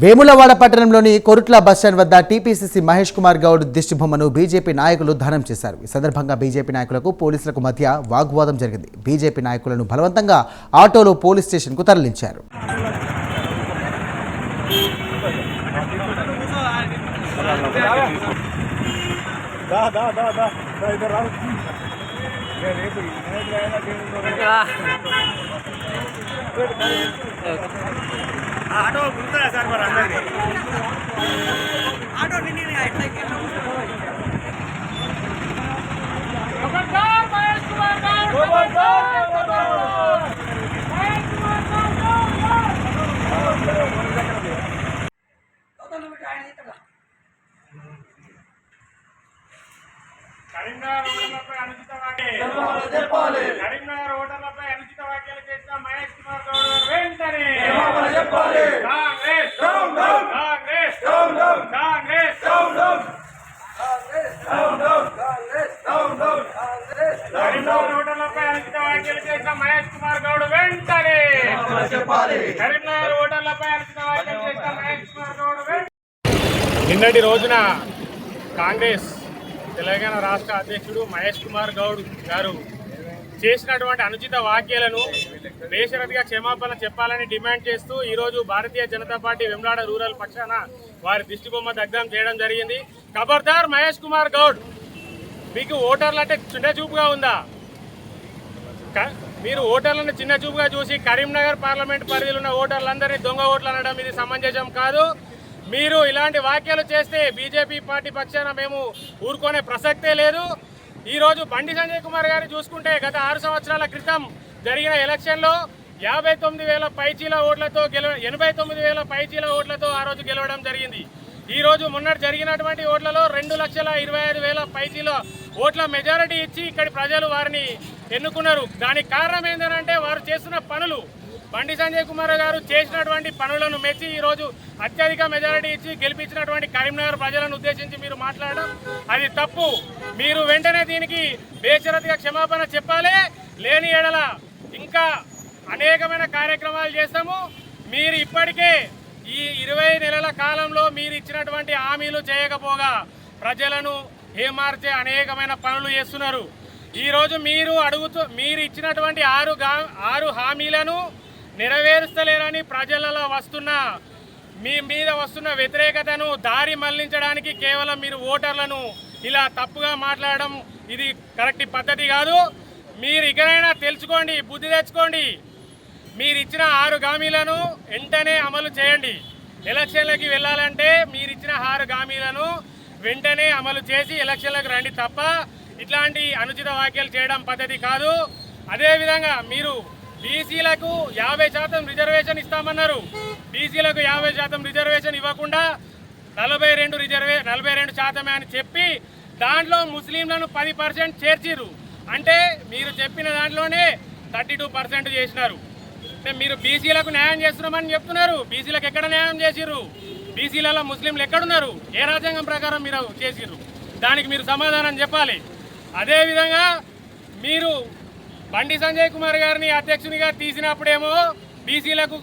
వేములవాడ పట్టణంలోని కొరుట్ల బస్టాండ్ వద్ద టీపీసీసీ మహేష్ కుమార్ గౌడ్ దిష్టిబొమ్మను బీజేపీ నాయకులు దహనం చేశారు. ఈ సందర్భంగా బీజేపీ నాయకులకు పోలీసులకు మధ్య వాగ్వాదం జరిగింది. బీజేపీ నాయకులను బలవంతంగా ఆటోలో పోలీస్ స్టేషన్కు తరలించారు. ఆటో గుర్తుందా సార్ మరి అందరికీ. ఆటో నిన్న కరీంనగర్ ఓటర్లపై అనుచిత వ్యాఖ్యలు కరీంనగర్ ఓటర్లపై అనుచిత వ్యాఖ్యలు చేసిన మహేష్ కుమార్ గౌడ్ వెంటనే కాంగ్రెస్ కాంగ్రెస్ కాంగ్రెస్ కరీంనగర్ ఓటర్లపై అనుచిత వ్యాఖ్యలు చేసిన మహేష్ కుమార్ గౌడ్ వెంటనే కరీంనగర్ ఓటర్లపై అనుచిత వ్యాఖ్యలు చేసిన మహేష్ కుమార్ గౌడ్ నిన్నటి రోజున కాంగ్రెస్ తెలంగాణ రాష్ట్ర అధ్యక్షుడు మహేష్ కుమార్ గౌడ్ గారు చేసినటువంటి అనుచిత వ్యాఖ్యలను బేషరతిగా క్షమాపణ చెప్పాలని డిమాండ్ చేస్తూ ఈరోజు భారతీయ జనతా పార్టీ వెమ్లాడ రూరల్ పక్షాన వారి దిష్టిబొమ్మ దగ్ధం చేయడం జరిగింది. ఖబర్దార్ మహేష్ కుమార్ గౌడ్ మీకు ఓటర్లు అంటే చిన్న చూపుగా ఉందా? మీరు ఓటర్లను చిన్న చూపుగా చూసి కరీంనగర్ పార్లమెంట్ పరిధిలో ఉన్న ఓటర్లందరినీ దొంగ ఓట్లు అనడం ఇది సమంజసం కాదు. మీరు ఇలాంటి వ్యాఖ్యలు చేస్తే బీజేపీ పార్టీ పక్షాన మేము ఊరుకునే ప్రసక్తే లేదు. ఈరోజు బండి సంజయ్ కుమార్ గారు చూసుకుంటే గత ఆరు సంవత్సరాల క్రితం జరిగిన ఎలక్షన్లో యాభై తొమ్మిది వేల పైచీల ఓట్లతో గెలవ ఎనభై తొమ్మిది వేల పైచీల ఓట్లతో ఆ రోజు గెలవడం జరిగింది. ఈ రోజు మొన్నటి జరిగినటువంటి ఓట్లలో రెండు లక్షల ఇరవై ఐదు వేల పైచీల ఓట్ల మెజారిటీ ఇచ్చి ఇక్కడి ప్రజలు వారిని ఎన్నుకున్నారు. దానికి కారణం ఏంటంటే వారు చేస్తున్న పనులు. బండి సంజయ్ కుమార్ గారు చేసినటువంటి పనులను మెచ్చి ఈరోజు అత్యధిక మెజారిటీ ఇచ్చి గెలిపించినటువంటి కరీంనగర్ ప్రజలను ఉద్దేశించి మీరు మాట్లాడడం అది తప్పు. మీరు వెంటనే దీనికి బేషరతిగా క్షమాపణ చెప్పాలి. లేని ఎడల ఇంకా అనేకమైన కార్యక్రమాలు చేస్తాము మీరు ఇప్పటికే ఈ ఇరవై నెలల కాలంలో మీరు ఇచ్చినటువంటి హామీలు చేయకపోగా ప్రజలను ఏమార్చే అనేకమైన పనులు చేస్తున్నారు. ఈరోజు మీరు అడుగుతూ మీరు ఇచ్చినటువంటి ఆరు ఆరు హామీలను నెరవేరుస్తలేరని ప్రజలలో వస్తున్న మీ మీద వస్తున్న వ్యతిరేకతను దారి మళ్ళించడానికి కేవలం మీరు ఓటర్లను ఇలా తప్పుగా మాట్లాడడం ఇది కరెక్ట్ పద్ధతి కాదు. మీరు ఇకనైనా తెలుసుకోండి బుద్ధి తెచ్చుకోండి. మీరు ఇచ్చిన ఆరు హామీలను వెంటనే అమలు చేయండి. ఎలక్షన్లకి వెళ్ళాలంటే మీరు ఇచ్చిన ఆరు హామీలను వెంటనే అమలు చేసి ఎలక్షన్లకు రండి తప్ప ఇట్లాంటి అనుచిత వ్యాఖ్యలు చేయడం పద్ధతి కాదు. అదేవిధంగా మీరు బీసీలకు యాభై శాతం రిజర్వేషన్ ఇస్తామన్నారు. బీసీలకు యాభై శాతం రిజర్వేషన్ ఇవ్వకుండా నలభై రెండు రిజర్వే నలభై రెండు శాతమే అని చెప్పి దాంట్లో ముస్లింలను పది పర్సెంట్ చేర్చిరు అంటే మీరు చెప్పిన దాంట్లోనే థర్టీ టూ పర్సెంట్ చేసినారు. అంటే మీరు బీసీలకు న్యాయం చేస్తున్నామని చెప్తున్నారు. బీసీలకు ఎక్కడ న్యాయం చేసిర్రు? బీసీలలో ముస్లింలు ఎక్కడున్నారు? ఏ రాజ్యాంగం ప్రకారం మీరు చేసిర్రు? దానికి మీరు సమాధానం చెప్పాలి. అదేవిధంగా మీరు బండి సంజయ్ కుమార్ గారిని అధ్యక్షునిగా తీసినప్పుడేమో బీసీలకు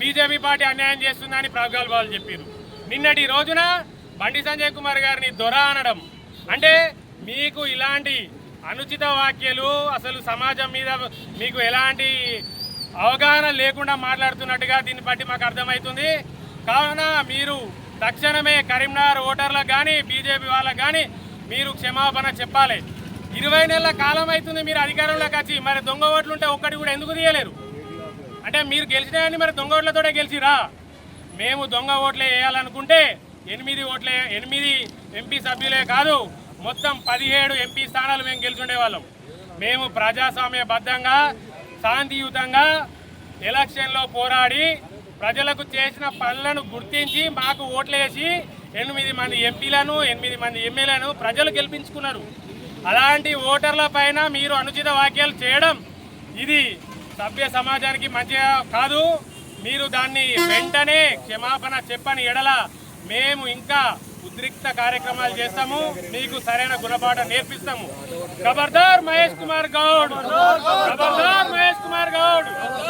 బీజేపీ పార్టీ అన్యాయం చేస్తుందని ప్రగల్భాలు చెప్పారు నిన్నటి రోజున బండి సంజయ్ కుమార్ గారిని దొర అనడం. అంటే మీకు ఇలాంటి అనుచిత వ్యాఖ్యలు అసలు సమాజం మీద మీకు ఎలాంటి అవగాహన లేకుండా మాట్లాడుతున్నట్టుగా దీన్ని బట్టి మాకు అర్థమవుతుంది. కావున మీరు తక్షణమే కరీంనగర్ ఓటర్లకు కానీ బీజేపీ వాళ్ళకు కానీ మీరు క్షమాపణ చెప్పాలి. ఇరవై నెలల కాలం అవుతుంది మీరు అధికారంలోకి వచ్చి మరి దొంగ ఓట్లు ఉంటే ఒక్కటి కూడా ఎందుకు తీయలేరు? అంటే మీరు గెలిచినాయని మరి దొంగ ఓట్లతోనే గెలిచిరా? మేము దొంగ ఓట్లే వేయాలనుకుంటే ఎనిమిది ఓట్లే ఎనిమిది ఎంపీ సభ్యులే కాదు మొత్తం పదిహేడు ఎంపీ స్థానాలు మేము గెలిచుండే వాళ్ళం. మేము ప్రజాస్వామ్యబద్ధంగా శాంతియుతంగా ఎలక్షన్లో పోరాడి ప్రజలకు చేసిన పనులను గుర్తించి మాకు ఓట్లేసి ఎనిమిది మంది ఎంపీలను ఎనిమిది మంది ఎమ్మెల్యేలను ప్రజలు గెలిపించుకున్నారు. అలాంటి ఓటర్ల పైన మీరు అనుచిత వ్యాఖ్యలు చేయడం ఇది సభ్య సమాజానికి మంచిగా కాదు. మీరు దాన్ని వెంటనే క్షమాపణ చెప్పని ఎడల మేము ఇంకా ఉద్రిక్త కార్యక్రమాలు చేస్తాము. మీకు సరైన గుణపాఠం నేర్పిస్తాము. ఖబర్దార్ మహేష్ కుమార్ గౌడ్. ఖబర్దార్ మహేష్ కుమార్ గౌడ్.